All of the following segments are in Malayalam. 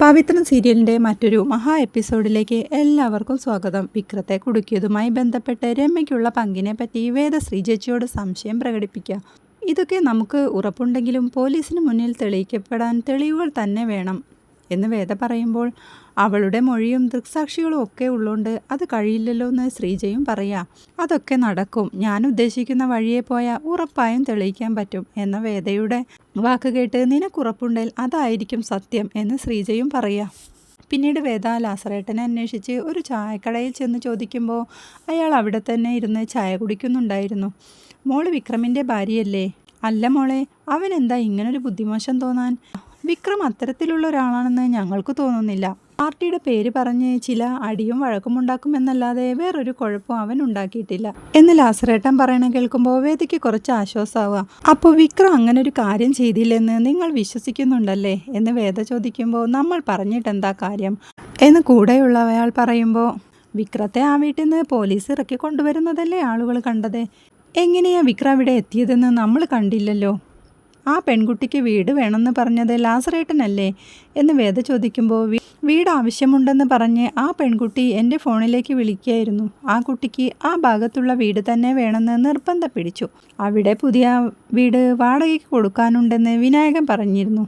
പവിത്രൻ സീരിയലിന്റെ മറ്റൊരു മഹാ എപ്പിസോഡിലേക്ക് എല്ലാവർക്കും സ്വാഗതം. വിക്രത്തെ കുടുക്കിയതുമായി ബന്ധപ്പെട്ട് രമ്യയ്ക്കുള്ള പങ്കിനെ പറ്റി വേദശ്രീ ചേച്ചിയോട് സംശയം പ്രകടിപ്പിക്കുക. ഇതൊക്കെ നമുക്ക് ഉറപ്പുണ്ടെങ്കിലും പോലീസിന് മുന്നിൽ തെളിയിക്കപ്പെടാൻ തെളിവുകൾ തന്നെ വേണം എന്ന് വേദ പറയുമ്പോൾ അവളുടെ മൊഴിയും ദൃക്സാക്ഷികളും ഒക്കെ ഉള്ളതുകൊണ്ട് അത് കഴിയില്ലല്ലോ എന്ന് ശ്രീജയും പറയാ. അതൊക്കെ നടക്കും. ഞാൻ ഉദ്ദേശിക്കുന്ന വഴിയെ പോയാൽ ഉറപ്പായും തെളിയിക്കാൻ പറ്റും എന്ന വേദയുടെ വാക്ക് കേട്ട് നിനക്കുറപ്പുണ്ടെങ്കിൽ അതായിരിക്കും സത്യം എന്ന് ശ്രീജയും പറയാ. പിന്നീട് വേദ ലാസറേട്ടനെ അന്വേഷിച്ച് ഒരു ചായക്കടയിൽ ചെന്ന് ചോദിക്കുമ്പോൾ അയാൾ അവിടെ തന്നെ ഇരുന്ന് ചായ കുടിക്കുന്നുണ്ടായിരുന്നു. മോൾ വിക്രമിന്റെ ഭാര്യയല്ലേ? അല്ല മോളെ അവൻ എന്താ ഇങ്ങനൊരു ബുദ്ധിമോശം തോന്നാൻ? വിക്രം അത്തരത്തിലുള്ള ഒരാളാണെന്ന് ഞങ്ങൾക്ക് തോന്നുന്നില്ല. പാർട്ടിയുടെ പേര് പറഞ്ഞ് ചില അടിയും വഴക്കുമുണ്ടാക്കുമെന്നല്ലാതെ വേറൊരു കുഴപ്പവും അവൻ ഉണ്ടാക്കിയിട്ടില്ല. എന്ന് ലാസറേട്ടൻ പറയണ കേൾക്കുമ്പോൾ വേദിക്ക് കുറച്ച് ആശ്വാസമാവുക അപ്പോൾ വിക്രം അങ്ങനെ ഒരു കാര്യം ചെയ്തില്ലെന്ന് നിങ്ങൾ വിശ്വസിക്കുന്നുണ്ടല്ലേ? എന്ന് വേദ ചോദിക്കുമ്പോൾ നമ്മൾ പറഞ്ഞിട്ട് എന്താ കാര്യം? എന്ന് കൂടെയുള്ള അയാൾ പറയുമ്പോൾ വിക്രത്തെ ആ വീട്ടിൽ നിന്ന് പോലീസ് ഇറക്കി കൊണ്ടുവരുന്നതല്ലേ ആളുകൾ കണ്ടത്? എങ്ങനെയാ വിക്രം ഇവിടെ എത്തിയതെന്ന് നമ്മൾ കണ്ടില്ലല്ലോ? ആ പെൺകുട്ടിക്ക് വീട് വേണമെന്ന് പറഞ്ഞത് ലാസറേട്ടനല്ലേ? എന്ന് വേദ ചോദിക്കുമ്പോൾ വീട് ആവശ്യമുണ്ടെന്ന് പറഞ്ഞ് ആ പെൺകുട്ടി എന്റെ ഫോണിലേക്ക് വിളിക്കുകയായിരുന്നു. ആ കുട്ടിക്ക് ആ ഭാഗത്തുള്ള വീട് തന്നെ വേണമെന്ന് നിർബന്ധം പിടിച്ചു. അവിടെ പുതിയ വീട് വാടകയ്ക്ക് കൊടുക്കാനുണ്ടെന്ന് വിനായകൻ പറഞ്ഞിരുന്നു.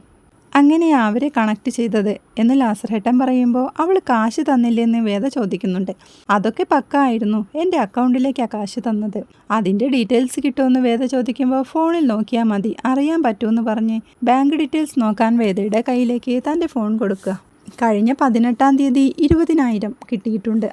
അങ്ങനെയാ അവരെ കണക്ട് ചെയ്തത് എന്ന് ലാസറേട്ടൻ പറയുമ്പോൾ അവൾ കാശ് തന്നില്ലെന്ന് വേദ ചോദിക്കുന്നുണ്ട്. അതൊക്കെ പക്ക ആയിരുന്നു എന്റെ അക്കൗണ്ടിലേക്കാണ് കാശ് തന്നത്. അതിന്റെ ഡീറ്റെയിൽസ് കിട്ടുമെന്ന് വേദ ചോദിക്കുമ്പോൾ ഫോണിൽ നോക്കിയാൽ മതി. അറിയാൻ പറ്റുമെന്ന് പറഞ്ഞ് ബാങ്ക് ഡീറ്റെയിൽസ് നോക്കാൻ വേദയുടെ കയ്യിലേക്ക് തന്റെ ഫോൺ കൊടുക്കുക. കഴിഞ്ഞ പതിനെട്ടാം തീയതി ഇരുപതിനായിരം കിട്ടിയിട്ടുണ്ട്.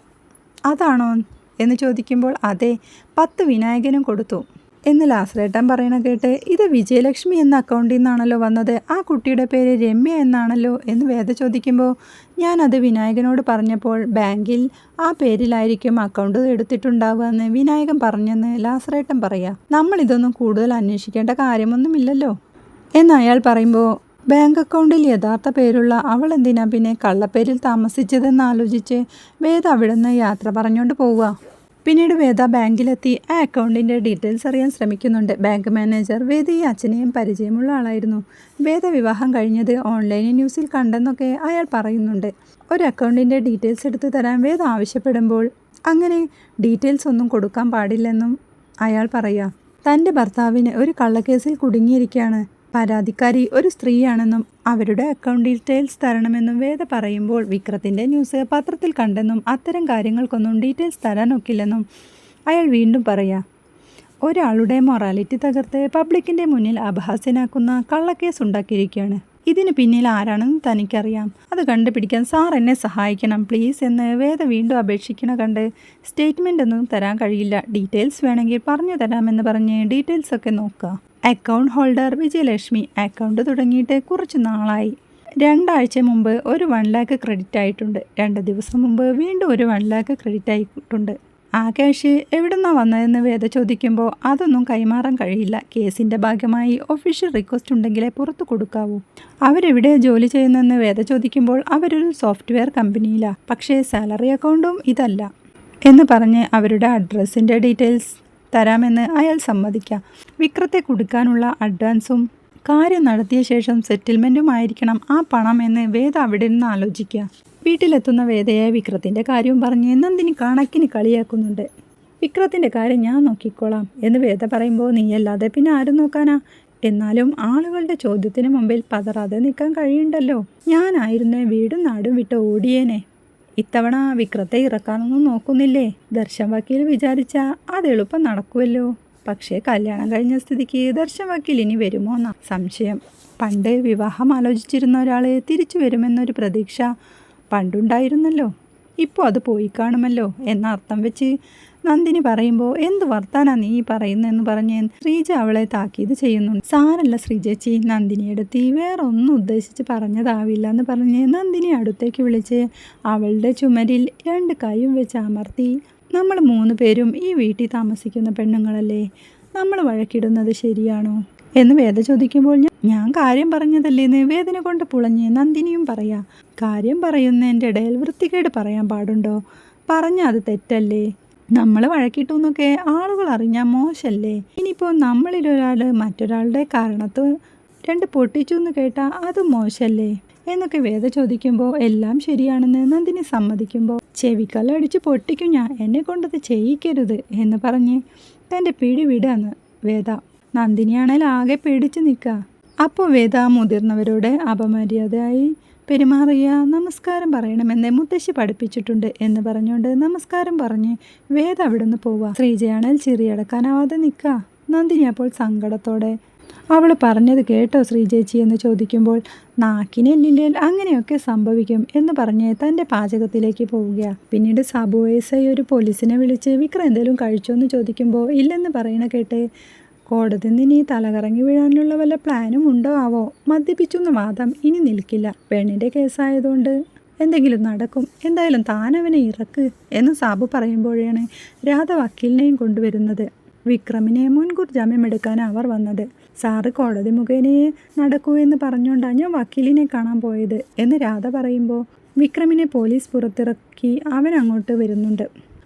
അതാണോ എന്ന് ചോദിക്കുമ്പോൾ അതെ പത്ത് വിനായകനും കൊടുത്തു. എന്ന് ലാസ്രേട്ടൻ പറയണ കേട്ട് ഇത് വിജയലക്ഷ്മി എന്ന അക്കൗണ്ടിൽ നിന്നാണല്ലോ വന്നത്. ആ കുട്ടിയുടെ പേര് രമ്യ എന്നാണല്ലോ? എന്ന് വേദ ചോദിക്കുമ്പോൾ ഞാനത് വിനായകനോട് പറഞ്ഞപ്പോൾ ബാങ്കിൽ ആ പേരിലായിരിക്കും അക്കൗണ്ട് എടുത്തിട്ടുണ്ടാവുകയെന്ന് വിനായകൻ പറഞ്ഞെന്ന് ലാസ്രേട്ടൻ പറയാ. നമ്മൾ ഇതൊന്നും കൂടുതൽ അന്വേഷിക്കേണ്ട കാര്യമൊന്നുമില്ലല്ലോ. എന്ന് അയാൾ പറയുമ്പോൾ ബാങ്ക് അക്കൗണ്ടിൽ യഥാർത്ഥ പേരുള്ള അവൾ എന്തിനാ പിന്നെ കള്ളപ്പേരിൽ താമസിച്ചതെന്ന് ആലോചിച്ച് വേദ അവിടെ നിന്ന് യാത്ര പറഞ്ഞുകൊണ്ട് പോവുക? പിന്നീട് വേദ ബാങ്കിലെത്തി. ആ അക്കൗണ്ടിന്റെ ഡീറ്റെയിൽസ് അറിയാൻ ശ്രമിക്കുന്നുണ്ട്. ബാങ്ക് മാനേജർ വേദ ഈ അച്ഛനെയും പരിചയമുള്ള ആളായിരുന്നു. വേദ വിവാഹം കഴിഞ്ഞത് ഓൺലൈൻ ന്യൂസിൽ കണ്ടെന്നൊക്കെ അയാൾ പറയുന്നുണ്ട്. ഒരു അക്കൗണ്ടിന്റെ ഡീറ്റെയിൽസ് എടുത്തു തരാൻ വേദ ആവശ്യപ്പെടുമ്പോൾ അങ്ങനെ ഡീറ്റെയിൽസ് ഒന്നും കൊടുക്കാൻ പാടില്ലെന്നും അയാൾ പറയാം. തന്റെ ഭർത്താവിന് ഒരു കള്ളക്കേസിൽ കുടുങ്ങിയിരിക്കുകയാണ് പരാതിക്കാരി ഒരു സ്ത്രീയാണെന്നും അവരുടെ അക്കൗണ്ട് ഡീറ്റെയിൽസ് തരണമെന്നും വേദ പറയുമ്പോൾ വിക്രത്തിന്റെ ന്യൂസ് പത്രത്തിൽ കണ്ടെന്നും അത്തരം കാര്യങ്ങൾക്കൊന്നും ഡീറ്റെയിൽസ് തരാനൊക്കില്ലെന്നും അയാൾ വീണ്ടും പറയാം ഒരാളുടെ മൊറാലിറ്റി തകർത്ത് പബ്ലിക്കിന്റെ മുന്നിൽ അപഹാസ്യനാക്കുന്ന കള്ളക്കേസ് ഉണ്ടാക്കിയിരിക്കുകയാണ് ഇതിന് പിന്നിൽ ആരാണെന്ന് തനിക്കറിയാം. അത് കണ്ടുപിടിക്കാൻ സാർ എന്നെ സഹായിക്കണം പ്ലീസ് എന്ന് വേദ വീണ്ടും അപേക്ഷിക്കണ കണ്ട് സ്റ്റേറ്റ്മെന്റ് ഒന്നും തരാൻ കഴിയില്ല. ഡീറ്റെയിൽസ് വേണമെങ്കിൽ പറഞ്ഞു തരാമെന്ന് പറഞ്ഞ് ഡീറ്റെയിൽസ് ഒക്കെ നോക്കുക അക്കൗണ്ട് ഹോൾഡർ വിജയലക്ഷ്മി അക്കൗണ്ട് തുടങ്ങിയിട്ട് കുറച്ച് നാളായി. രണ്ടാഴ്ച മുമ്പ് ഒരു വൺ ലാക്ക് ക്രെഡിറ്റ് ആയിട്ടുണ്ട്. രണ്ട് ദിവസം മുമ്പ് വീണ്ടും ഒരു വൺ ലാക്ക് ക്രെഡിറ്റ് ആയിട്ടുണ്ട്. ആ ക്യാഷ് എവിടുന്നാണ് വന്നതെന്ന് വേദ ചോദിക്കുമ്പോൾ അതൊന്നും കൈമാറാൻ കഴിയില്ല. കേസിന്റെ ഭാഗമായി ഒഫീഷ്യൽ റിക്വസ്റ്റ് ഉണ്ടെങ്കിലേ പുറത്തു കൊടുക്കാവൂ. അവരെവിടെ ജോലി ചെയ്യുന്നതെന്ന് വേദ ചോദിക്കുമ്പോൾ അവരൊരു സോഫ്റ്റ്വെയർ കമ്പനിയിലാണ് പക്ഷേ സാലറി അക്കൗണ്ടും ഇതല്ല. എന്ന് പറഞ്ഞ് അവരുടെ അഡ്രസ്സിന്റെ ഡീറ്റെയിൽസ് തരാമെന്ന് അയാൾ സമ്മതിക്കാം. വിക്രത്തെ കൊടുക്കാനുള്ള അഡ്വാൻസും കാര്യം നടത്തിയ ശേഷം സെറ്റിൽമെന്റുമായിരിക്കണം ആ പണം എന്ന് വേദ അവിടെ നിന്ന് ആലോചിക്കുക. വീട്ടിലെത്തുന്ന വേദയെ വിക്രത്തിന്റെ കാര്യവും പറഞ്ഞ് നന്ദിനി കണക്കിന് കളിയാക്കുന്നുണ്ട്. വിക്രത്തിന്റെ കാര്യം ഞാൻ നോക്കിക്കോളാം എന്ന് വേദ പറയുമ്പോൾ നീയല്ലാതെ പിന്നെ ആരും നോക്കാനാ? എന്നാലും ആളുകളുടെ ചോദ്യത്തിന് മുമ്പിൽ പതറാതെ നിൽക്കാൻ കഴിയണ്ടല്ലോ. ഞാനായിരുന്നേ വീടും നാടും വിട്ട് ഓടിയേനെ. ഇത്തവണ വിക്രത്തെ ഇറക്കാനൊന്നും നോക്കുന്നില്ലേ? ദർശൻ വക്കീൽ വിചാരിച്ച അത് എളുപ്പം നടക്കുമല്ലോ പക്ഷേ കല്യാണം കഴിഞ്ഞ സ്ഥിതിക്ക് ദർശൻ വക്കീൽ ഇനി വരുമോ എന്ന സംശയം. പണ്ട് വിവാഹം ആലോചിച്ചിരുന്ന ഒരാൾ തിരിച്ചു വരുമെന്നൊരു പ്രതീക്ഷ പണ്ടുണ്ടായിരുന്നല്ലോ. ഇപ്പോൾ അത് പോയി കാണുമല്ലോ എന്ന അർത്ഥം വെച്ച് നന്ദിനി പറയുമ്പോൾ എന്ത് വർത്താനാ നീ പറയുന്നതെന്ന് പറഞ്ഞ് ശ്രീജ അവളെ താക്കീത് ചെയ്യുന്നുണ്ട്. സാരല്ല ശ്രീജേച്ചി നന്ദിനിയെടുത്ത് വേറെ ഒന്നും ഉദ്ദേശിച്ച് പറഞ്ഞതാവില്ല എന്ന് പറഞ്ഞ് നന്ദിനി അടുത്തേക്ക് വിളിച്ച് അവളുടെ ചുമരിൽ രണ്ട് കൈയും വെച്ച് അമർത്തി നമ്മൾ മൂന്ന് പേരും ഈ വീട്ടിൽ താമസിക്കുന്ന പെണ്ണുങ്ങളല്ലേ? നമ്മൾ വഴക്കിടുന്നത് ശരിയാണോ? എന്ന് വേദ ചോദിക്കുമ്പോൾ ഞാൻ കാര്യം പറഞ്ഞതല്ലേന്ന് വേദന കൊണ്ട് പുളഞ്ഞ് നന്ദിനിയും പറയാം കാര്യം പറയുന്നതിന്റെ ഇടയിൽ വൃത്തികേട് പറയാൻ പാടുണ്ടോ? പറഞ്ഞ അത് തെറ്റല്ലേ? നമ്മൾ വഴക്കിട്ടു എന്നൊക്കെ ആളുകൾ അറിഞ്ഞാൽ മോശമല്ലേ ഇനിയിപ്പോൾ നമ്മളിലൊരാൾ മറ്റൊരാളുടെ കാരണത്ത് രണ്ട് പൊട്ടിച്ചു എന്ന് കേട്ടാൽ അത് മോശമല്ലേ എന്നൊക്കെ വേദ ചോദിക്കുമ്പോൾ എല്ലാം ശരിയാണെന്ന് നന്ദിനി സമ്മതിക്കുമ്പോൾ ചെവിക്കല്ലടിച്ച് പൊട്ടിക്കും ഞാൻ എന്നെ കൊണ്ടത് ചെയ്യിക്കരുത് എന്ന് പറഞ്ഞ് തന്റെ പിടി വിടാന്ന് വേദ. നന്ദിനിയാണെങ്കിൽ ആകെ പേടിച്ച് നിൽക്കുക അപ്പോൾ വേദ മുതിർന്നവരോട് അപമര്യാദയായി പെരുമാറിയ നമസ്കാരം പറയണമെന്ന് മുത്തശ്ശി പഠിപ്പിച്ചിട്ടുണ്ട് എന്ന് പറഞ്ഞുകൊണ്ട് നമസ്കാരം പറഞ്ഞ് വേദ അവിടെ നിന്ന് പോവുക ശ്രീജയാണെങ്കിൽ ചിറിയടക്കാനാവാതെ നിൽക്കുക നന്ദിനി അപ്പോൾ സങ്കടത്തോടെ അവൾ പറഞ്ഞത് കേട്ടോ ശ്രീചേച്ചി എന്ന് ചോദിക്കുമ്പോൾ നാക്കിനെല്ലില്ലേൽ അങ്ങനെയൊക്കെ സംഭവിക്കും എന്ന് പറഞ്ഞ് തന്റെ പാചകത്തിലേക്ക് പോവുകയാണ് പിന്നീട് സാബു ഒരു പോലീസിനെ വിളിച്ച് വിക്രം എന്തെങ്കിലും കഴിച്ചോ എന്ന് ചോദിക്കുമ്പോൾ ഇല്ലെന്ന് പറയണ കേട്ട് കോടതി നിന്ന് ഈ തലകറങ്ങി വീഴാനുള്ള വല്ല പ്ലാനും ഉണ്ടോ ആവോ? മദ്യപിച്ചൊന്നും വാദം ഇനി നിൽക്കില്ല. പെണ്ണിന്റെ കേസായതുകൊണ്ട് എന്തെങ്കിലും നടക്കും. എന്തായാലും താനവനെ ഇറക്ക് എന്ന് സാബു പറയുമ്പോഴാണ് രാധ വക്കീലിനെയും കൊണ്ടുവരുന്നത്. വിക്രമിനെ മുൻകൂർ ജാമ്യമെടുക്കാൻ അവർ വന്നത്. സാറ് കോടതി മുഖേനയെ നടക്കൂ എന്ന് പറഞ്ഞുകൊണ്ടാണ് ഞാൻ വക്കീലിനെ കാണാൻ പോയത് എന്ന് രാധ പറയുമ്പോൾ വിക്രമിനെ പോലീസ് പുറത്തിറക്കി അവൻ അങ്ങോട്ട് വരുന്നുണ്ട്.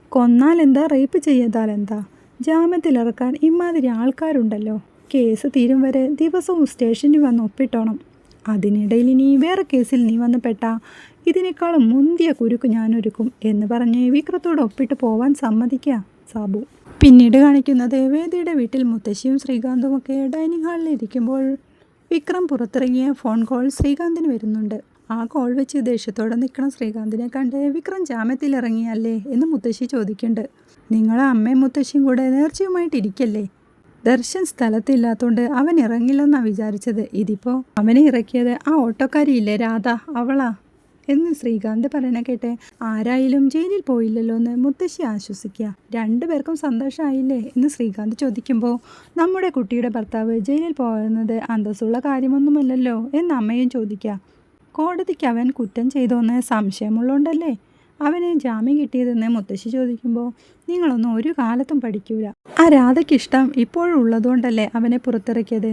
കൊന്നാൽ എന്താ? റേപ്പ് ചെയ്താൽ എന്താ? ജാമ്യത്തിലിറക്കാൻ ഇമാതിരി ആൾക്കാരുണ്ടല്ലോ. കേസ് തീരും വരെ ദിവസവും സ്റ്റേഷനിൽ വന്ന് ഒപ്പിട്ടോണം. അതിനിടയിൽ ഇനി വേറെ കേസിൽ നീ വന്ന് പെട്ടാ ഇതിനേക്കാളും മുന്തിയ കുരുക്ക് ഞാനൊരുക്കും എന്ന് പറഞ്ഞ് വിക്രത്തോട് ഒപ്പിട്ട് പോവാൻ സമ്മതിക്കുക സാബു. പിന്നീട് കാണിക്കുന്നത് ദേവേദിയുടെ വീട്ടിൽ മുത്തശ്ശിയും ശ്രീകാന്തും ഒക്കെ ഡൈനിങ് ഹാളിൽ ഇരിക്കുമ്പോൾ വിക്രം പുറത്തിറങ്ങിയ ഫോൺ കോൾ ശ്രീകാന്തിന് വരുന്നുണ്ട്. ആ കോൾ വെച്ച് ദേഷ്യത്തോടെ നിൽക്കണം ശ്രീകാന്തിനെ കണ്ട് വിക്രം ജാമ്യത്തിൽ ഇറങ്ങിയല്ലേ എന്ന് മുത്തശ്ശി ചോദിക്കുന്നുണ്ട്. നിങ്ങളെ അമ്മയും മുത്തശ്ശിയും കൂടെ നേർച്ചയുമായിട്ടിരിക്കല്ലേ ദർശൻ സ്ഥലത്തില്ലാത്തതുകൊണ്ട് അവൻ ഇറങ്ങില്ലെന്നാണ് വിചാരിച്ചത്. ഇതിപ്പോൾ അവനെ ഇറക്കിയത് ആ ഓട്ടോക്കാരിയില്ലേ രാധ? അവളാ? എന്ന് ശ്രീകാന്ത് പറയണ കേട്ടെ ആരായാലും ജയിലിൽ പോയില്ലല്ലോ എന്ന് മുത്തശ്ശി ആശ്വസിക്കുക രണ്ടുപേർക്കും സന്തോഷമായില്ലേ എന്ന് ശ്രീകാന്ത് ചോദിക്കുമ്പോൾ നമ്മുടെ കുട്ടിയുടെ ഭർത്താവ് ജയിലിൽ പോകുന്നത് അന്തസ്സുള്ള കാര്യമൊന്നുമല്ലല്ലോ? എന്ന് അമ്മയും ചോദിക്കുക കോടതിക്ക് അവൻ കുറ്റം ചെയ്തോന്ന് സംശയമുള്ളതുകൊണ്ടല്ലേ അവന് ജാമ്യം കിട്ടിയതെന്ന് മുത്തശ്ശി ചോദിക്കുമ്പോൾ നിങ്ങളൊന്നും ഒരു കാലത്തും പഠിക്കൂല. ആ രാധയ്ക്കിഷ്ടം ഇപ്പോഴുള്ളതുകൊണ്ടല്ലേ അവനെ പുറത്തിറക്കിയത്?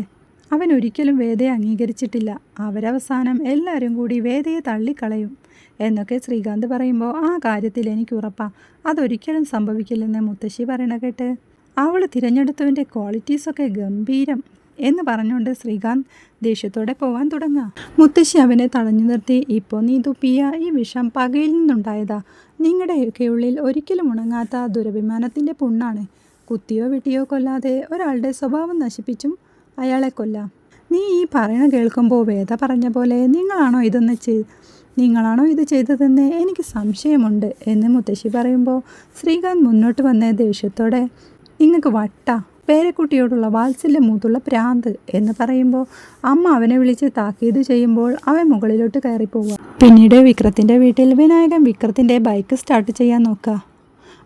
അവൻ ഒരിക്കലും വേദയെ അംഗീകരിച്ചിട്ടില്ല. അവരവസാനം എല്ലാവരും കൂടി വേദയെ തള്ളിക്കളയും എന്നൊക്കെ ശ്രീകാന്ത് പറയുമ്പോൾ ആ കാര്യത്തിൽ എനിക്ക് ഉറപ്പാ. അതൊരിക്കലും സംഭവിക്കില്ലെന്ന് മുത്തശ്ശി പറയണ കേട്ട്. അവൾ തിരഞ്ഞെടുത്തവന്റെ ക്വാളിറ്റീസൊക്കെ ഗംഭീരം എന്ന് പറഞ്ഞുകൊണ്ട് ശ്രീകാന്ത് ദേഷ്യത്തോടെ പോവാൻ തുടങ്ങുക. മുത്തശ്ശി അവനെ തടഞ്ഞു നിർത്തി. ഇപ്പോൾ നീ തുപ്പിയ ഈ വിഷം പകയിൽ നിന്നുണ്ടായതാ. നിങ്ങളുടെയൊക്കെ ഉള്ളിൽ ഒരിക്കലും ഉണങ്ങാത്ത ദുരഭിമാനത്തിന്റെ പുണ്ണാണ്. കുത്തിയോ വെട്ടിയോ കൊല്ലാതെ ഒരാളുടെ സ്വഭാവം നശിപ്പിച്ചും അയാളെ കൊല്ലാം. നീ ഈ പറയണ കേൾക്കുമ്പോൾ വേദ പറഞ്ഞ പോലെ നിങ്ങളാണോ ഇതൊന്ന് ചെയ്ത് നിങ്ങളാണോ ഇത് ചെയ്തതെന്ന് എനിക്ക് സംശയമുണ്ട് എന്ന് മുത്തശ്ശി പറയുമ്പോൾ ശ്രീകാന്ത് മുന്നോട്ട് വന്ന ദേഷ്യത്തോടെ നിങ്ങൾക്ക് വട്ട പേരക്കുട്ടിയോടുള്ള വാത്സല്യം മൂത്തുള്ള പ്രാന്ത് എന്ന് പറയുമ്പോൾ അമ്മ അവനെ വിളിച്ച് താക്കീത് ചെയ്യുമ്പോൾ അവൻ മുകളിലോട്ട് കയറിപ്പോവുക പിന്നീട് വിക്രത്തിന്റെ വീട്ടിൽ വിനായകൻ വിക്രത്തിന്റെ ബൈക്ക് സ്റ്റാർട്ട് ചെയ്യാൻ നോക്കുക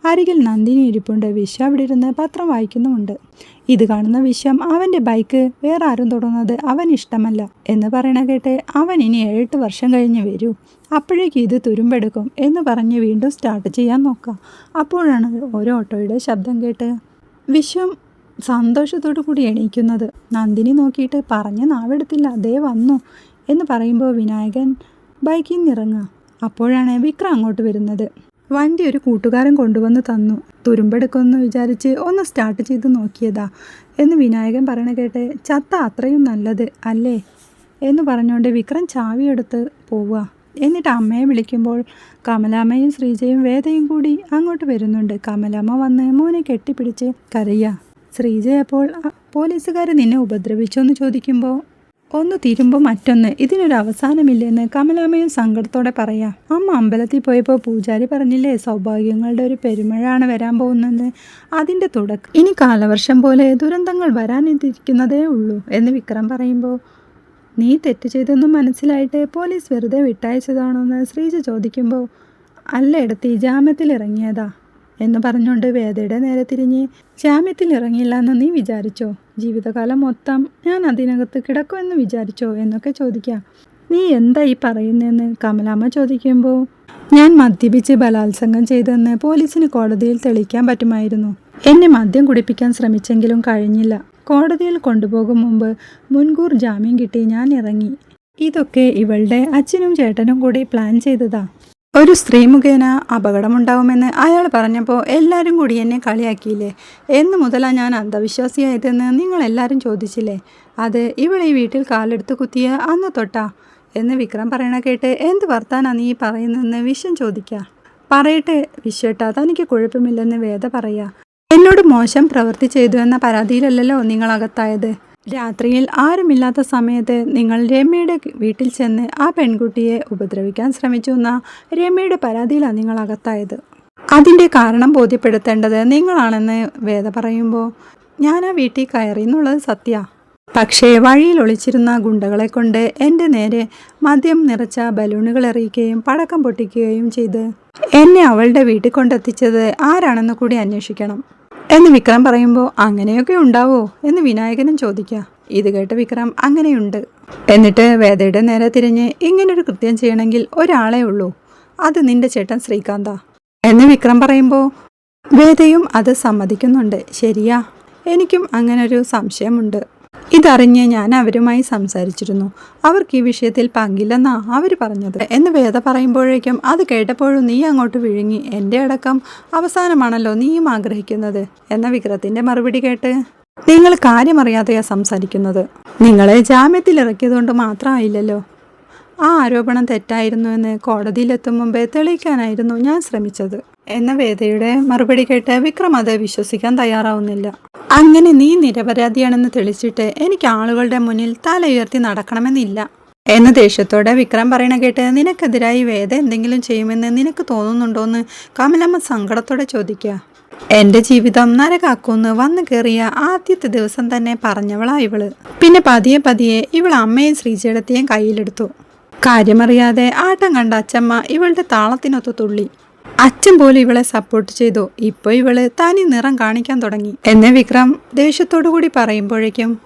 അരികിൽ നന്ദിനി ഇരിപ്പുണ്ട്. വിശ്വ അവിടെ ഇരുന്ന് പത്രം വായിക്കുന്നുമുണ്ട്. ഇത് കാണുന്ന വിശ്വം അവന്റെ ബൈക്ക് വേറെ ആരും തുടങ്ങുന്നത് അവൻ ഇഷ്ടമല്ല എന്ന് പറയണ കേട്ടെ അവൻ ഇനി ഏഴെട്ട് വർഷം കഴിഞ്ഞ് വരൂ. അപ്പോഴേക്ക് ഇത് തുരുമ്പെടുക്കും എന്ന് പറഞ്ഞ് വീണ്ടും സ്റ്റാർട്ട് ചെയ്യാൻ നോക്കുക അപ്പോഴാണ് ഒരു ഓട്ടോയുടെ ശബ്ദം കേട്ട് വിശ്വം സന്തോഷത്തോടു കൂടി എണീക്കുന്നത്. നന്ദിനി നോക്കിയിട്ട് പറഞ്ഞ് നാവെടുത്തില്ല അതേ വന്നു എന്ന് പറയുമ്പോൾ വിനായകൻ ബൈക്കിൽ നിന്ന് ഇറങ്ങുക അപ്പോഴാണ് വിക്രം അങ്ങോട്ട് വരുന്നത്. വണ്ടി ഒരു കൂട്ടുകാരൻ കൊണ്ടുവന്ന് തന്നു. തുരുമ്പെടുക്കുമെന്ന് വിചാരിച്ച് ഒന്ന് സ്റ്റാർട്ട് ചെയ്ത് നോക്കിയതാ. എന്ന് വിനായകൻ പറയണ കേട്ടെ ചത്ത അത്രയും നല്ലത് അല്ലേ? എന്ന് പറഞ്ഞുകൊണ്ട് വിക്രം ചാവിയെടുത്ത് പോവുക. എന്നിട്ട് അമ്മയെ വിളിക്കുമ്പോൾ കമലാമ്മയും ശ്രീജയും വേദയും കൂടി അങ്ങോട്ട് വരുന്നുണ്ട്. കമലാമ്മ വന്ന് മോനെ കെട്ടിപ്പിടിച്ച് കരയുക ശ്രീജയപ്പോൾ പോലീസുകാർ നിന്നെ ഉപദ്രവിച്ചോ എന്ന് ചോദിക്കുമ്പോൾ ഒന്ന് തീരുമ്പോൾ മറ്റൊന്ന്. ഇതിനൊരു അവസാനമില്ലെന്ന് കമലാമ്മയും സങ്കടത്തോടെ പറയാം. അമ്മ അമ്പലത്തിൽ പോയപ്പോൾ പൂജാരി പറഞ്ഞില്ലേ സൗഭാഗ്യങ്ങളുടെ ഒരു പെരുമഴയാണ് വരാൻ പോകുന്നത്. അതിന്റെ തുടക്കം. ഇനി കാലവർഷം പോലെ ദുരന്തങ്ങൾ വരാനിരിക്കുന്നതേ ഉള്ളൂ എന്ന് വിക്രം പറയുമ്പോൾ നീ തെറ്റ് ചെയ്തെന്ന് മനസ്സിലായിട്ട് പോലീസ് വെറുതെ വിട്ടയച്ചതാണോ എന്ന് ശ്രീജ ചോദിക്കുമ്പോൾ അല്ല എടുത്തി ജാമ്യത്തിൽ ഇറങ്ങിയതാ എന്ന് പറഞ്ഞുകൊണ്ട് വേദയുടെ നേരെ തിരിഞ്ഞ് ജാമ്യത്തിൽ ഇറങ്ങിയില്ല എന്ന് നീ വിചാരിച്ചോ? ജീവിതകാലം മൊത്തം ഞാൻ അതിനകത്ത് കിടക്കുമെന്ന് വിചാരിച്ചോ? എന്നൊക്കെ ചോദിക്കാം. നീ എന്താ ഈ പറയുന്നതെന്ന്? കമലാമ്മ ചോദിക്കുമ്പോൾ ഞാൻ മദ്യപിച്ച് ബലാത്സംഗം ചെയ്തെന്ന് പോലീസിന് കോടതിയിൽ തെളിയിക്കാൻ പറ്റുമായിരുന്നു. എന്നെ മദ്യം കുടിപ്പിക്കാൻ ശ്രമിച്ചെങ്കിലും കഴിഞ്ഞില്ല. കോടതിയിൽ കൊണ്ടുപോകും മുമ്പ് മുൻകൂർ ജാമ്യം കിട്ടി ഞാൻ ഇറങ്ങി. ഇതൊക്കെ ഇവളുടെ അച്ഛനും ചേട്ടനും കൂടി പ്ലാൻ ചെയ്തതാ. ഒരു സ്ത്രീ മുഖേന അപകടമുണ്ടാവുമെന്ന് അയാൾ പറഞ്ഞപ്പോൾ എല്ലാവരും കൂടി എന്നെ കളിയാക്കിയില്ലേ? എന്ന് മുതലാണ് ഞാൻ അന്ധവിശ്വാസിയായതെന്ന് നിങ്ങളെല്ലാവരും ചോദിച്ചില്ലേ? അത് ഇവിടെ ഈ വീട്ടിൽ കാലെടുത്ത് കുത്തിയ അന്ന് തൊട്ടാ? എന്ന് വിക്രം പറയണ കേട്ട് എന്ത് വർത്താനാ നീ പറയുന്നതെന്ന് വിശ്വം ചോദിക്കുക പറയട്ടെ വിശ്വട്ടാ തനിക്ക് കുഴപ്പമില്ലെന്ന് വേദ പറയാ. എന്നോട് മോശം പ്രവൃത്തി ചെയ്തു എന്ന പരാതിയിലല്ലല്ലോ നിങ്ങൾ അകത്തായത് രാത്രിയിൽ ആരുമില്ലാത്ത സമയത്ത് നിങ്ങൾ രമ്യയുടെ വീട്ടിൽ ചെന്ന് ആ പെൺകുട്ടിയെ ഉപദ്രവിക്കാൻ ശ്രമിച്ചു എന്ന രമ്യയുടെ പരാതിയിലാണ് നിങ്ങൾ അകത്തായത്. അതിന്റെ കാരണം ബോധ്യപ്പെടുത്തേണ്ടത് നിങ്ങളാണെന്ന് വേദ പറയുമ്പോൾ ഞാൻ ആ വീട്ടിൽ കയറി എന്നുള്ളത് സത്യ. പക്ഷേ വഴിയിൽ ഒളിച്ചിരുന്ന ഗുണ്ടകളെ കൊണ്ട് എന്റെ നേരെ മദ്യം നിറച്ച ബലൂണുകൾ എറിയിക്കുകയും പടക്കം പൊട്ടിക്കുകയും ചെയ്ത് എന്നെ അവളുടെ വീട്ടിൽ കൊണ്ടെത്തിച്ചത് ആരാണെന്ന് കൂടി അന്വേഷിക്കണം. എന്ന് വിക്രം പറയുമ്പോൾ അങ്ങനെയൊക്കെ ഉണ്ടാവോ? എന്ന് വിനായകനും ചോദിക്കുക ഇത് കേട്ട് വിക്രം അങ്ങനെയുണ്ട്. എന്നിട്ട് വേദയുടെ നേരെ തിരിഞ്ഞ് ഇങ്ങനൊരു കൃത്യം ചെയ്യണമെങ്കിൽ ഒരാളെ ഉള്ളൂ. അത് നിന്റെ ചേട്ടൻ ശ്രീകാന്ത. എന്ന് വിക്രം പറയുമ്പോൾ വേദയും അത് സമ്മതിക്കുന്നുണ്ട്. ശരിയാ. എനിക്കും അങ്ങനൊരു സംശയമുണ്ട്. ഇതറിഞ്ഞ് ഞാൻ അവരുമായി സംസാരിച്ചിരുന്നു. അവർക്ക് ഈ വിഷയത്തിൽ പങ്കില്ലെന്നാ അവർ പറഞ്ഞത്. എന്ന് വേദ പറയുമ്പോഴേക്കും അത് കേട്ടപ്പോഴും നീ അങ്ങോട്ട് വിഴുങ്ങി. എന്റെ അടക്കം അവസാനമാണല്ലോ നീയും ആഗ്രഹിക്കുന്നത്. എന്ന വിക്രത്തിന്റെ മറുപടി കേട്ട് നിങ്ങൾ കാര്യമറിയാതെയാ സംസാരിക്കുന്നത്. നിങ്ങളെ ജാമ്യത്തിൽ ഇറക്കിയതുകൊണ്ട് മാത്രമായില്ലല്ലോ. ആ ആരോപണം തെറ്റായിരുന്നു എന്ന് കോടതിയിലെത്തും മുമ്പേ തെളിയിക്കാനായിരുന്നു ഞാൻ ശ്രമിച്ചത്. എന്ന വേദയുടെ മറുപടി കേട്ട് വിക്രം അത് വിശ്വസിക്കാൻ തയ്യാറാവുന്നില്ല. അങ്ങനെ നീ നിരപരാധിയാണെന്ന് തെളിച്ചിട്ട് എനിക്ക് ആളുകളുടെ മുന്നിൽ തല ഉയർത്തി നടക്കണമെന്നില്ല. എന്ന ദേഷ്യത്തോടെ വിക്രം പറയണ കേട്ട് നിനക്കെതിരായി വേദ എന്തെങ്കിലും ചെയ്യുമെന്ന് നിനക്ക് തോന്നുന്നുണ്ടോന്ന് കമലമ്മ സങ്കടത്തോടെ ചോദിക്കുക എന്റെ ജീവിതം നരകാക്കുമെന്ന് വന്നു കയറിയ ആദ്യത്തെ ദിവസം തന്നെ പറഞ്ഞവളാ ഇവൾ. പിന്നെ പതിയെ പതിയെ ഇവൾ അമ്മയും ശ്രീചേടത്തെയും കയ്യിലെടുത്തു. കാര്യമറിയാതെ ആട്ടം കണ്ട അച്ചമ്മ ഇവളുടെ താളത്തിനൊത്ത് തുള്ളി. അച്ഛൻ പോലും ഇവളെ സപ്പോർട്ട് ചെയ്തു. ഇപ്പൊ ഇവൾ തനി നിറം കാണിക്കാൻ തുടങ്ങി. എന്നെ വിക്രം ദേഷ്യത്തോടു കൂടി പറയുമ്പോഴേക്കും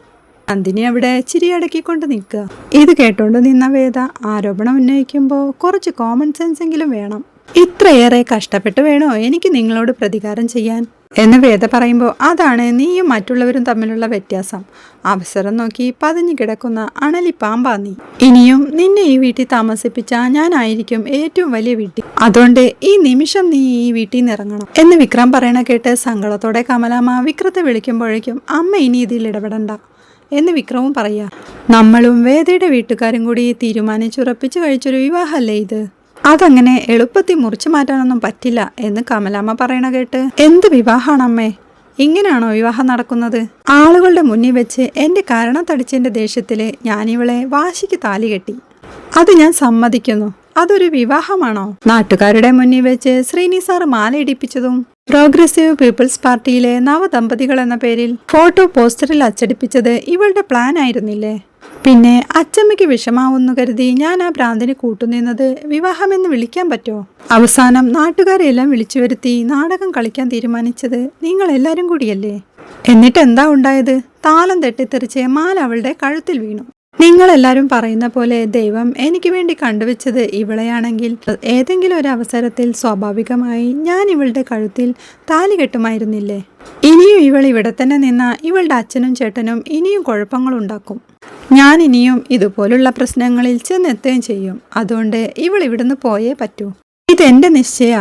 നന്ദിനി അവിടെ ചിരിയടക്കിക്കൊണ്ട് നിൽക്കുക. ഇത് കേട്ടോണ്ട് നിന്ന വേദ ആരോപണം ഉന്നയിക്കുമ്പോൾ കുറച്ച് കോമൺ സെൻസ് എങ്കിലും വേണം. ഇത്രയേറെ കഷ്ടപ്പെട്ട് വേണോ എനിക്ക് നിങ്ങളോട് പ്രതികാരം ചെയ്യാൻ? എന്ന് വേദ പറയുമ്പോൾ അതാണ് നീയും മറ്റുള്ളവരും തമ്മിലുള്ള വ്യത്യാസം. അവസരം നോക്കി പതിഞ്ഞു കിടക്കുന്ന അണലി പാമ്പാ നീ. ഇനിയും നിന്നെ ഈ വീട്ടിൽ താമസിപ്പിച്ച ഞാനായിരിക്കും ഏറ്റവും വലിയ വീട്ടിൽ അതുകൊണ്ട് ഈ നിമിഷം നീ ഈ വീട്ടിൽ നിന്ന് ഇറങ്ങണം. എന്ന് വിക്രം പറയണ കേട്ട് സങ്കടത്തോടെ കമലാമ്മ വിക്രത്തെ വിളിക്കുമ്പോഴേക്കും അമ്മ ഇനി ഇതിൽ ഇടപെടണ്ട. എന്ന് വിക്രവും പറയാ നമ്മളും വേദയുടെ വീട്ടുകാരും കൂടി തീരുമാനിച്ചുറപ്പിച്ചു കഴിച്ചൊരു വിവാഹമല്ലേ ഇത്? അതങ്ങനെ എളുപ്പത്തിൽ മുറിച്ചു മാറ്റാനൊന്നും പറ്റില്ല എന്ന് കമലാമ്മ പറയണ കേട്ട്. എന്ത് വിവാഹമാണ് അമ്മേ? ഇങ്ങനെയാണോ വിവാഹം നടക്കുന്നത്? ആളുകളുടെ മുന്നിൽ വെച്ച് എന്റെ കരണത്തടിച്ചതിന്റെ ദേഷ്യത്തിൽ ഞാനിവളെ വാശിക്ക് താലി കെട്ടി. അത് ഞാൻ സമ്മതിക്കുന്നു. അതൊരു വിവാഹമാണോ? നാട്ടുകാരുടെ മുന്നിൽ വെച്ച് ശ്രീനി സാർ മാലയിടിപ്പിച്ചതും പ്രോഗ്രസീവ് പീപ്പിൾസ് പാർട്ടിയിലെ നവദമ്പതികൾ എന്ന പേരിൽ ഫോട്ടോ പോസ്റ്ററിൽ അച്ചടിപ്പിച്ചത് ഇവളുടെ പ്ലാൻ ആയിരുന്നില്ലേ? പിന്നെ അച്ചമ്മയ്ക്ക് വിഷമാവുന്നു കരുതി ഞാൻ ആ ഭ്രാന്തിന് കൂട്ടുനിന്നത് വിവാഹമെന്ന് വിളിക്കാൻ പറ്റുമോ അവസാനം നാട്ടുകാരെല്ലാം വിളിച്ചു വരുത്തി നാടകം കളിക്കാൻ തീരുമാനിച്ചത് നിങ്ങൾ എല്ലാവരും കൂടിയല്ലേ? എന്നിട്ട് എന്താ ഉണ്ടായത്? താലം തെട്ടിത്തെറിച്ച് മാല അവളുടെ കഴുത്തിൽ വീണു. നിങ്ങളെല്ലാവരും പറയുന്ന പോലെ ദൈവം എനിക്ക് വേണ്ടി കണ്ടുവച്ചത് ഇവളെയാണെങ്കിൽ ഏതെങ്കിലും ഒരു അവസരത്തിൽ സ്വാഭാവികമായി ഞാൻ ഇവളുടെ കഴുത്തിൽ താലി കെട്ടുമായിരുന്നില്ലേ? ഇനിയും ഇവൾ ഇവിടെ തന്നെ നിന്ന ഇവളുടെ അച്ഛനും ചേട്ടനും ഇനിയും കുഴപ്പങ്ങളുണ്ടാക്കും ഞാൻ ഇനിയും ഇതുപോലുള്ള പ്രശ്നങ്ങളിൽ ചെന്നെത്തുകയും ചെയ്യും. അതുകൊണ്ട് ഇവൾ ഇവിടുന്ന് പോയേ പറ്റൂ. ഇതെന്റെ നിശ്ചയ.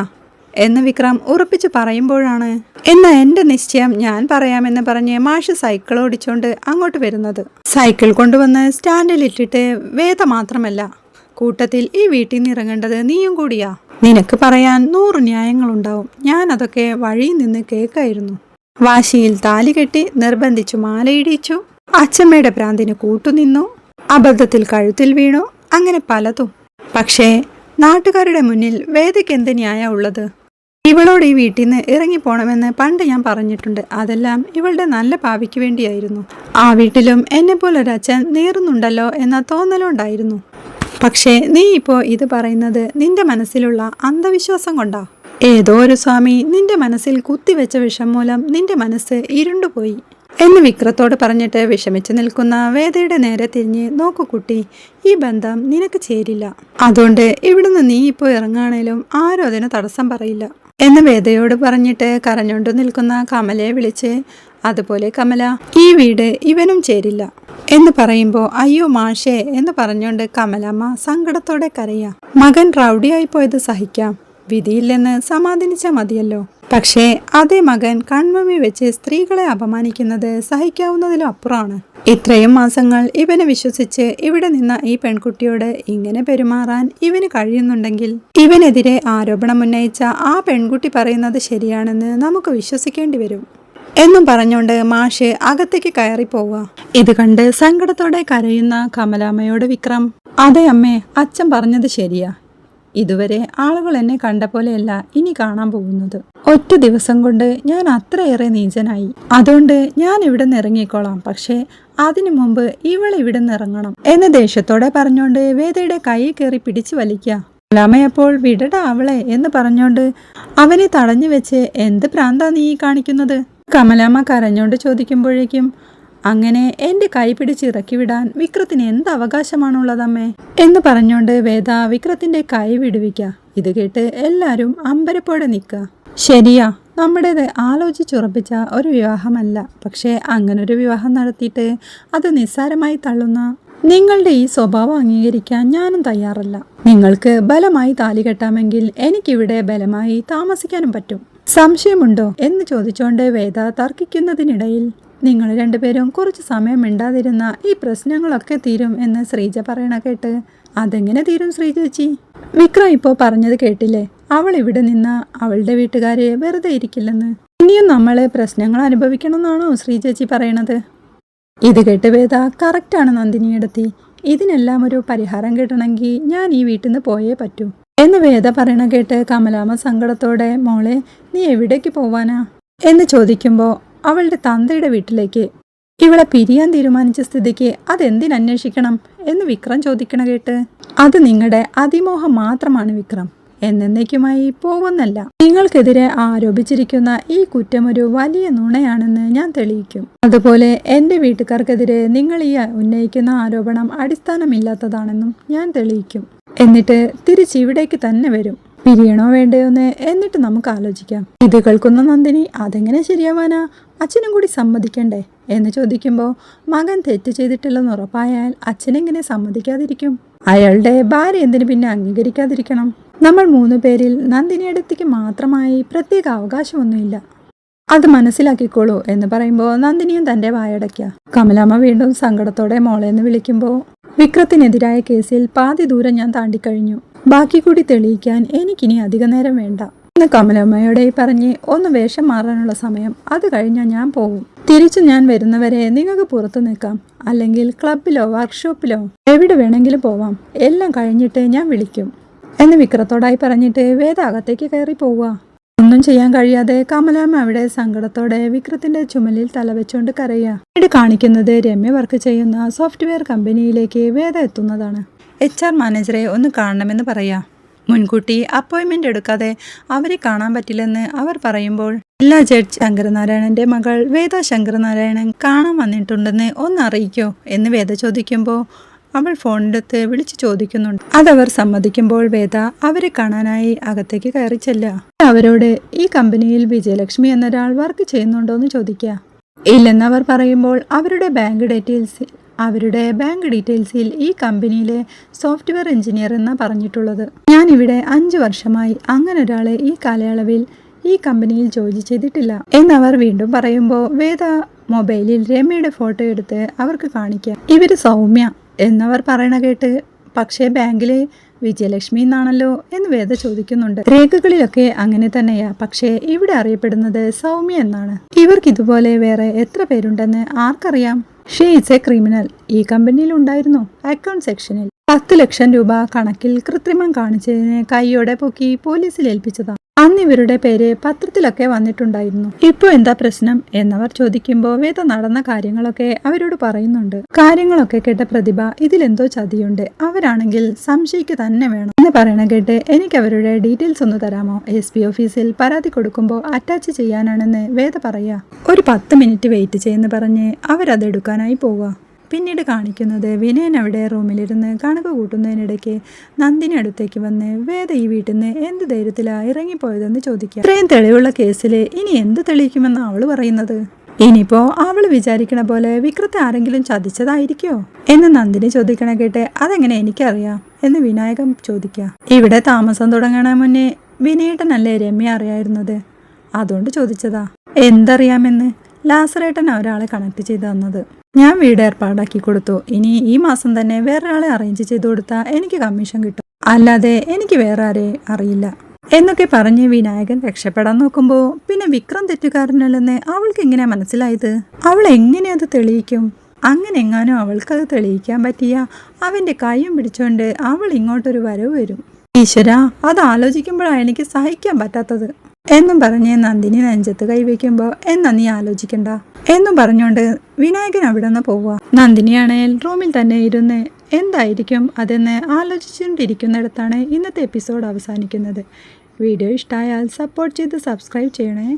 എന്ന് വിക്രം ഉറപ്പിച്ചു പറയുമ്പോഴാണ്. എന്ന എന്റെ നിശ്ചയം ഞാൻ പറയാമെന്ന് പറഞ്ഞ് മാഷ് സൈക്കിൾ ഓടിച്ചോണ്ട് അങ്ങോട്ട് വരുന്നത്. സൈക്കിൾ കൊണ്ടുവന്ന് സ്റ്റാൻഡിലിട്ടിട്ട് വേദ മാത്രമല്ല കൂട്ടത്തിൽ ഈ വീട്ടിൽ നിന്ന് ഇറങ്ങേണ്ടത് നീയും കൂടിയാ. നിനക്ക് പറയാൻ നൂറ് ന്യായങ്ങളുണ്ടാവും. ഞാൻ അതൊക്കെ വഴിയിൽ നിന്ന് കേൾക്കായിരുന്നു. വാശിയിൽ താലി കെട്ടി നിർബന്ധിച്ചു മാലയിടിച്ചു അച്ഛമ്മയുടെ ഭ്രാന്തിന് കൂട്ടുനിന്നു. അബദ്ധത്തിൽ കഴുത്തിൽ വീണു. അങ്ങനെ പലതും. പക്ഷേ നാട്ടുകാരുടെ മുന്നിൽ വേദയ്ക്ക് എന്ത് ന്യായ ഉള്ളത് ഇവളോട് ഈ വീട്ടിൽ നിന്ന് ഇറങ്ങിപ്പോണമെന്ന് പണ്ട് ഞാൻ പറഞ്ഞിട്ടുണ്ട്. അതെല്ലാം ഇവളുടെ നല്ല ഭാവിക്ക് വേണ്ടിയായിരുന്നു. ആ വീട്ടിലും എന്നെ പോലെ അച്ഛൻ നേറുന്നുണ്ടല്ലോ എന്ന തോന്നലുണ്ടായിരുന്നു. പക്ഷേ നീ ഇപ്പോൾ ഇത് പറയുന്നത് നിന്റെ മനസ്സിലുള്ള അന്ധവിശ്വാസം കൊണ്ടാ? ഏതോ ഒരു സ്വാമി നിന്റെ മനസ്സിൽ കുത്തിവെച്ച വിഷം മൂലം നിന്റെ മനസ്സ് ഇരുണ്ടുപോയി. എന്ന് വിക്രത്തോട് പറഞ്ഞിട്ട് വിഷമിച്ചു നിൽക്കുന്ന വേദയുടെ നേരെ തിരിഞ്ഞ് നോക്കു കുട്ടി ഈ ബന്ധം നിനക്ക് ചേരില്ല. അതുകൊണ്ട് ഇവിടുന്ന് നീ ഇപ്പോൾ ഇറങ്ങാണേലും ആരും അതിന് തടസ്സം പറയില്ല. എന്ന് വേദയോട് പറഞ്ഞിട്ട് കരഞ്ഞുകൊണ്ട് നിൽക്കുന്ന കമലയെ വിളിച്ച് അതുപോലെ കമല ഈ വീട് ഇവനും ചേരില്ല എന്ന് പറയുമ്പോൾ അയ്യോ മാഷേ എന്ന് പറഞ്ഞുകൊണ്ട് കമലമ്മ സങ്കടത്തോടെ കരയാ. മകൻ റൗഡിയായി പോയത് സഹിക്കാം. വിധിയില്ലെന്ന് സമാധാനിച്ചാൽ മതിയല്ലോ. പക്ഷേ അതേ മകൻ കൺമമി വെച്ച് സ്ത്രീകളെ അപമാനിക്കുന്നത് സഹിക്കാവുന്നതിലും അപ്പുറമാണ്. ഇത്രയും മാസങ്ങൾ ഇവനെ വിശ്വസിച്ച് ഇവിടെ നിന്ന ഈ പെൺകുട്ടിയോട് ഇങ്ങനെ പെരുമാറാൻ ഇവന് കഴിയുന്നുണ്ടെങ്കിൽ? ഇവനെതിരെ ആരോപണം ഉന്നയിച്ച ആ പെൺകുട്ടി പറയുന്നത് ശരിയാണെന്ന് നമുക്ക് വിശ്വസിക്കേണ്ടി വരും. എന്നും പറഞ്ഞുകൊണ്ട് മാഷ് അകത്തേക്ക് കയറി പോവുക ഇത് കണ്ട് സങ്കടത്തോടെ കരയുന്ന കമലാമ്മയോട് വിക്രം അതെ അമ്മേ അച്ഛൻ പറഞ്ഞത് ശരിയാ. ഇതുവരെ ആളുകൾ എന്നെ കണ്ട പോലെയല്ല ഇനി കാണാൻ പോകുന്നത്. ഒറ്റ ദിവസം കൊണ്ട് ഞാൻ അത്രയേറെ നീചനായി. അതുകൊണ്ട് ഞാൻ ഇവിടെ നിന്ന് ഇറങ്ങിക്കോളാം. പക്ഷേ അതിനു മുമ്പ് ഇവൾ ഇവിടെ നിന്ന് ഇറങ്ങണം എന്ന് ദേഷ്യത്തോടെ പറഞ്ഞുകൊണ്ട് വേദയുടെ കൈ കയറി പിടിച്ചു വലിക്കുക ലമയപ്പോൾ വിടട അവളെ എന്ന് പറഞ്ഞോണ്ട് അവനെ തടഞ്ഞു വെച്ച് എന്ത് പ്രാന്താ നീ കാണിക്കുന്നത്? കമലാമ്മ കരഞ്ഞോണ്ട് ചോദിക്കുമ്പോഴേക്കും അങ്ങനെ എന്റെ കൈ പിടിച്ച് ഇറക്കി വിടാൻ വിക്രത്തിന് എന്ത് അവകാശമാണുള്ളതമ്മേ? എന്ന് പറഞ്ഞോണ്ട് വേദ വിക്രത്തിന്റെ കൈ വിടുവിക്ക. ഇത് കേട്ട് എല്ലാരും അമ്പരപ്പോടെ നിൽക്കുക ശരിയാ നമ്മുടേത് ആലോചിച്ചുറപ്പിച്ച ഒരു വിവാഹമല്ല. പക്ഷേ അങ്ങനൊരു വിവാഹം നടത്തിയിട്ട് അത് നിസ്സാരമായി തള്ളുന്ന നിങ്ങളുടെ ഈ സ്വഭാവം അംഗീകരിക്കാൻ ഞാനും തയ്യാറല്ല. നിങ്ങൾക്ക് ബലമായി താലി കെട്ടാമെങ്കിൽ എനിക്കിവിടെ ബലമായി താമസിക്കാനും പറ്റും. സംശയമുണ്ടോ എന്ന് ചോദിച്ചുകൊണ്ട് വേദ തർക്കിക്കുന്നതിനിടയിൽ നിങ്ങൾ രണ്ടുപേരും കുറച്ച് സമയം മിണ്ടാതിരുന്ന ഈ പ്രശ്നങ്ങളൊക്കെ തീരും എന്ന് ശ്രീജ പറയണ കേട്ട് അതെങ്ങനെ തീരും ശ്രീജേച്ചി വിക്രം ഇപ്പോൾ പറഞ്ഞത് കേട്ടില്ലേ? അവൾ ഇവിടെ നിന്ന് അവളുടെ വീട്ടുകാരെ വെറുതെ ഇരിക്കില്ലെന്ന്. ഇനിയും നമ്മൾ പ്രശ്നങ്ങൾ അനുഭവിക്കണമെന്നാണോ ശ്രീജേച്ചി പറയണത്? ഇത് കേട്ട് വേദ കറക്റ്റാണ് നന്ദിനിയെടുത്തി ഇതിനെല്ലാം ഒരു പരിഹാരം കിട്ടണമെങ്കിൽ ഞാൻ ഈ വീട്ടിൽ നിന്ന് പോയേ പറ്റൂ. എന്ന് വേദ പറയണ കേട്ട് കമലാമ സങ്കടത്തോടെ മോളെ നീ എവിടേക്ക് പോവാനാ? എന്ന് ചോദിക്കുമ്പോൾ അവളുടെ തന്തയുടെ വീട്ടിലേക്ക്. ഇവളെ പിരിയാൻ തീരുമാനിച്ച സ്ഥിതിക്ക് അതെന്തിനന്വേഷിക്കണം എന്ന് വിക്രം ചോദിക്കണ കേട്ട് അത് നിങ്ങളുടെ അതിമോഹം മാത്രമാണ് വിക്രം. എന്നേക്കുമായി പോകുന്നല്ല നിങ്ങൾക്കെതിരെ ആരോപിച്ചിരിക്കുന്ന ഈ കുറ്റം ഒരു വലിയ നുണയാണെന്ന് ഞാൻ തെളിയിക്കും. അതുപോലെ എന്റെ വീട്ടുകാർക്കെതിരെ നിങ്ങൾ ഈ ഉന്നയിക്കുന്ന ആരോപണം അടിസ്ഥാനമില്ലാത്തതാണെന്നും ഞാൻ തെളിയിക്കും. എന്നിട്ട് തിരിച്ചിവിടേക്ക് തന്നെ വരും. പിരിയണോ വേണ്ടയോന്ന് എന്നിട്ട് നമുക്ക് ആലോചിക്കാം. ഇത് കേൾക്കുന്ന നന്ദിനി അതെങ്ങനെ ശരിയാവാനാ? അച്ഛനും കൂടി സമ്മതിക്കണ്ടേ എന്ന് ചോദിക്കുമ്പോൾ മകൻ തെറ്റ് ചെയ്തിട്ടില്ലെന്ന് ഉറപ്പായാൽ അച്ഛനെങ്ങനെ സമ്മതിക്കാതിരിക്കും? അയാളുടെ ഭാര്യ എന്തിനു പിന്നെ അംഗീകരിക്കാതിരിക്കണം? നമ്മൾ മൂന്ന് പേരിൽ നന്ദിനിയടുത്തേക്ക് മാത്രമായി പ്രത്യേക അവകാശമൊന്നുമില്ല. അത് മനസ്സിലാക്കിക്കോളൂ എന്ന് പറയുമ്പോൾ നന്ദിനിയും തന്റെ വായടയ്ക്ക. കമലാമ്മ വീണ്ടും സങ്കടത്തോടെ മോളെ എന്ന് വിളിക്കുമ്പോൾ വിക്രത്തിനെതിരായ കേസിൽ പാതി ദൂരം ഞാൻ താണ്ടിക്കഴിഞ്ഞു. ബാക്കി കൂടി തെളിയിക്കാൻ എനിക്കിനി അധിക നേരം വേണ്ട. എന്ന് കമലമ്മയോടെ പറഞ്ഞ് ഒന്ന് വേഷം മാറാനുള്ള സമയം അത് കഴിഞ്ഞാൽ ഞാൻ പോകും തിരിച്ചു ഞാൻ വരുന്നവരെ നിങ്ങൾക്ക് പുറത്തു നിൽക്കാം. അല്ലെങ്കിൽ ക്ലബിലോ വർക്ക്ഷോപ്പിലോ എവിടെ വേണമെങ്കിലും പോവാം. എല്ലാം കഴിഞ്ഞിട്ട് ഞാൻ വിളിക്കും. എന്ന് വിക്രത്തോടായി പറഞ്ഞിട്ട് വേദ അകത്തേക്ക് കയറി പോവുക ഒന്നും ചെയ്യാൻ കഴിയാതെ കമലാമ്മ അവിടെ സങ്കടത്തോടെ വിക്രത്തിന്റെ ചുമലിൽ തലവെച്ചുകൊണ്ട് കരയുക ഇവിടെ കാണിക്കുന്നത് രമ്യ വർക്ക് ചെയ്യുന്ന സോഫ്റ്റ്വെയർ കമ്പനിയിലേക്ക് വേദ എത്തുന്നതാണ്. എച്ച് ആർ മാനേജറെ ഒന്ന് കാണണമെന്ന് പറയാ. മുൻകൂട്ടി അപ്പോയിൻമെന്റ് എടുക്കാതെ അവരെ കാണാൻ പറ്റില്ലെന്ന് അവർ പറയുമ്പോൾ എല്ലാ ജഡ്ജ് ശങ്കരനാരായണന്റെ മകൾ വേദ ശങ്കരനാരായണൻ കാണാൻ വന്നിട്ടുണ്ടെന്ന് ഒന്ന് അറിയിക്കോ എന്ന് വേദ ചോദിക്കുമ്പോൾ അവൾ ഫോണിലെടുത്ത് വിളിച്ചു ചോദിക്കുന്നുണ്ട്. അതവർ സമ്മതിക്കുമ്പോൾ വേദ അവരെ കാണാനായി അകത്തേക്ക് കയറി ചെല്ലുക. അവരോട് ഈ കമ്പനിയിൽ വിജയലക്ഷ്മി എന്നൊരാൾ വർക്ക് ചെയ്യുന്നുണ്ടോ എന്ന് ചോദിക്കുക ഇല്ലെന്നവർ പറയുമ്പോൾ അവരുടെ ബാങ്ക് ഡീറ്റെയിൽസ് അവരുടെ ബാങ്ക് ഡീറ്റെയിൽസിൽ ഈ കമ്പനിയിലെ സോഫ്റ്റ്വെയർ എഞ്ചിനീയർ എന്ന് പറഞ്ഞിട്ടുള്ളത്. ഞാനിവിടെ അഞ്ച് വർഷമായി അങ്ങനെ ഒരാളെ ഈ കാലയളവിൽ ഈ കമ്പനിയിൽ ജോലി ചെയ്തിട്ടില്ല. എന്നവർ വീണ്ടും പറയുമ്പോൾ വേദ മൊബൈലിൽ രമ്യയുടെ ഫോട്ടോ എടുത്ത് അവർക്ക് കാണിക്കാം. ഇവർ സൗമ്യ എന്നവർ പറയണ കേട്ട് പക്ഷേ ബാങ്കിലെ വിജയലക്ഷ്മി എന്നാണല്ലോ? എന്ന് വേദ ചോദിക്കുന്നുണ്ട്. രേഖകളിലൊക്കെ അങ്ങനെ തന്നെയാ. പക്ഷേ ഇവിടെ അറിയപ്പെടുന്നത് സൗമ്യ എന്നാണ്. ഇവർക്ക് ഇതുപോലെ വേറെ എത്ര പേരുണ്ടെന്ന് ആർക്കറിയാം? ഷീ ഇസ് എ ക്രിമിനൽ ഈ കമ്പനിയിൽ ഉണ്ടായിരുന്നു അക്കൗണ്ട് സെക്ഷനിൽ പത്ത് ലക്ഷം രൂപ കണക്കിൽ കൃത്രിമം കാണിച്ചതിന് കൈയോടെ പൊക്കി പോലീസിൽ ഏൽപ്പിച്ചതാ അന്ന് ഇവരുടെ പേര് പത്രത്തിലൊക്കെ വന്നിട്ടുണ്ടായിരുന്നു. ഇപ്പൊ എന്താ പ്രശ്നം? എന്നവർ ചോദിക്കുമ്പോൾ വേദ നടന്ന കാര്യങ്ങളൊക്കെ അവരോട് പറയുന്നുണ്ട്. കാര്യങ്ങളൊക്കെ കേട്ട പ്രതിഭ ഇതിലെന്തോ ചതിയുണ്ട്. അവരാണെങ്കിൽ സംശയിക്ക് തന്നെ വേണം. എന്ന് പറയണ കേട്ട് എനിക്ക് അവരുടെ ഡീറ്റെയിൽസ് ഒന്ന് തരാമോ? എസ് പി ഓഫീസിൽ പരാതി കൊടുക്കുമ്പോൾ അറ്റാച്ച് ചെയ്യാനാണെന്ന് വേദ പറയാ. ഒരു പത്ത് മിനിറ്റ് വെയിറ്റ് ചെയ്യുന്ന പറഞ്ഞ് അവരതെടുക്കാനായി പോവുക പിന്നീട് കാണിക്കുന്നത് വിനയൻ അവിടെ റൂമിലിരുന്ന് കണക്ക് കൂട്ടുന്നതിനിടയ്ക്ക് നന്ദിനി അടുത്തേക്ക് വന്ന് വേദ ഈ വീട്ടിൽ നിന്ന് എന്ത് ധൈര്യത്തിലാണ് ഇറങ്ങിപ്പോയതെന്ന് ചോദിക്കുക. ഇത്രയും തെളിവുള്ള കേസിൽ ഇനി എന്ത് തെളിയിക്കുമെന്ന് അവൾ പറയുന്നത്? ഇനിയിപ്പോ അവൾ വിചാരിക്കണ പോലെ വിക്രത്തെ ആരെങ്കിലും ചതിച്ചതായിരിക്കോ? എന്ന് നന്ദിനി ചോദിക്കണ കേട്ട് അതെങ്ങനെ എനിക്കറിയാം? എന്ന് വിനായകൻ ചോദിക്കുക. ഇവിടെ താമസം തുടങ്ങണ മുന്നേ വിനയേട്ടനല്ലേ രമ്യ അറിയായിരുന്നത്? അതുകൊണ്ട് ചോദിച്ചതാ എന്തറിയാമെന്ന്? ലാസറേട്ടൻ ഒരാളെ കണക്ട് ചെയ്ത് തന്നത്. ഞാൻ വീട് ഏർപ്പാടാക്കി കൊടുത്തു. ഇനി ഈ മാസം തന്നെ വേറൊരാളെ അറേഞ്ച് ചെയ്തു കൊടുത്താൽ എനിക്ക് കമ്മീഷൻ കിട്ടും. അല്ലാതെ എനിക്ക് വേറെ ആരെ അറിയില്ല. എന്നൊക്കെ പറഞ്ഞ് വിനായകൻ രക്ഷപ്പെടാൻ നോക്കുമ്പോൾ പിന്നെ വിക്രം തെറ്റുകാരനല്ലെന്ന് അവൾക്ക് എങ്ങനെയാ മനസ്സിലായത്? അവൾ എങ്ങനെ അത് തെളിയിക്കും? അങ്ങനെ എങ്ങാനും അവൾക്കത് തെളിയിക്കാൻ പറ്റിയ അവന്റെ കൈയും പിടിച്ചുകൊണ്ട് അവൾ ഇങ്ങോട്ടൊരു വരവ് വരും. ഈശ്വര അത് ആലോചിക്കുമ്പോഴാണ് എനിക്ക് സഹിക്കാൻ പറ്റാത്തത്. എന്നും പറഞ്ഞ് നന്ദിനി നെഞ്ചത്ത് കൈവയ്ക്കുമ്പോൾ എന്നാ നീ ആലോചിക്കണ്ട. എന്നും പറഞ്ഞുകൊണ്ട് വിനായകൻ അവിടെ നിന്ന് പോവുക നന്ദിനിയാണേൽ റൂമിൽ തന്നെ ഇരുന്ന് എന്തായിരിക്കും അതെന്ന് ആലോചിച്ചുകൊണ്ടിരിക്കുന്നിടത്താണ് ഇന്നത്തെ എപ്പിസോഡ് അവസാനിക്കുന്നത്. വീഡിയോ ഇഷ്ടമായാൽ സപ്പോർട്ട് ചെയ്ത് സബ്സ്ക്രൈബ് ചെയ്യണേ.